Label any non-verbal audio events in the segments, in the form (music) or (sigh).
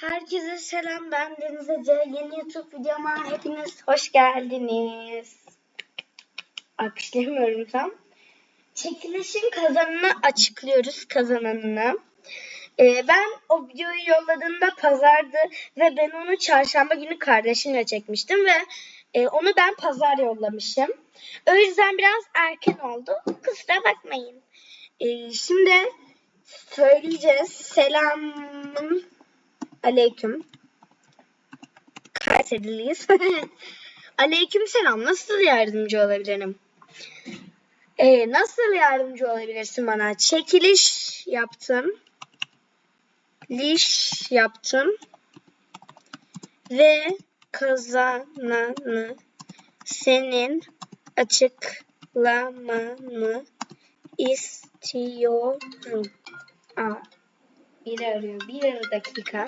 Herkese selam ben Deniz Ece. Yeni YouTube videoma hepiniz hoş geldiniz. Alkışlayamıyorum tam. Çekilişin kazanını açıklıyoruz kazananını. Ee, ben o videoyu yolladığımda pazardı ve ben onu çarşamba günü kardeşimle çekmiştim ve e, onu ben pazar yollamışım. O yüzden biraz erken oldu. Kusura bakmayın. Ee, şimdi söyleyeceğiz. Selam aleyküm. Kayseriliyiz. (laughs) aleyküm selam. Nasıl yardımcı olabilirim? Ee, nasıl yardımcı olabilirsin bana? Çekiliş yaptım. Liş yaptım. Ve kazananı senin açıklamanı istiyorum. Aa, biri arıyor. Bir dakika.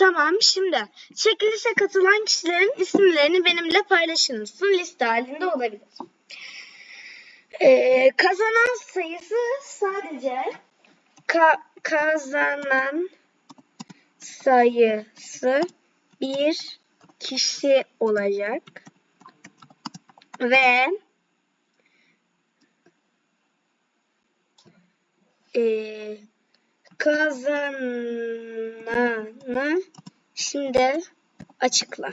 Tamam şimdi çekilişe katılan kişilerin isimlerini benimle paylaşınız. Liste halinde olabilir. Ee, kazanan sayısı sadece ka- kazanan sayısı bir kişi olacak ve e, kazananı şimdi açıkla.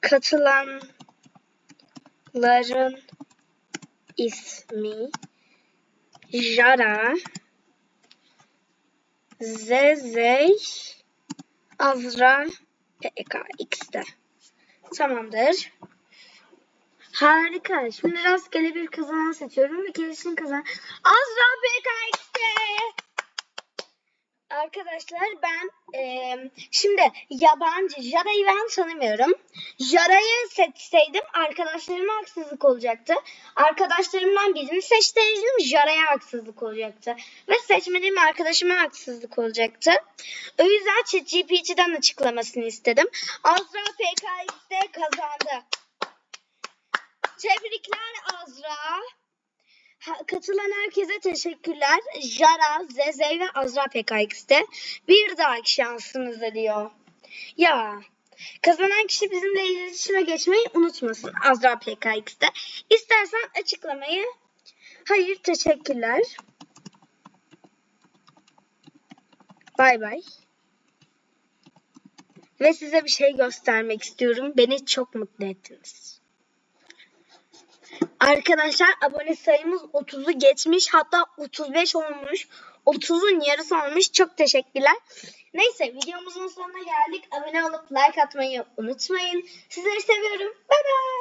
Katılanların ismi Jara, Zezey, Azra ve EKX'de. Tamamdır. Harika. Şimdi rastgele bir kazanan seçiyorum ve gelişin kazan. Azra BKX'de. Arkadaşlar ben eee, şimdi yabancı Jara'yı ben tanımıyorum. Jara'yı seçseydim arkadaşlarıma haksızlık olacaktı. Arkadaşlarımdan birini seçseydim Jara'ya haksızlık olacaktı. Ve seçmediğim arkadaşıma haksızlık olacaktı. O yüzden ChatGPT'den açıklamasını istedim. Azra PKX'de kazandı. Tebrikler Azra. Katılan herkese teşekkürler. Jara, Zeze ve Azra PKX'de bir dahaki şansınızda diyor. Ya kazanan kişi bizimle iletişime geçmeyi unutmasın Azra PKX'de. İstersen açıklamayı hayır teşekkürler. Bay bay. Ve size bir şey göstermek istiyorum. Beni çok mutlu ettiniz. Arkadaşlar abone sayımız 30'u geçmiş hatta 35 olmuş. 30'un yarısı olmuş. Çok teşekkürler. Neyse videomuzun sonuna geldik. Abone olup like atmayı unutmayın. Sizleri seviyorum. Bay bay.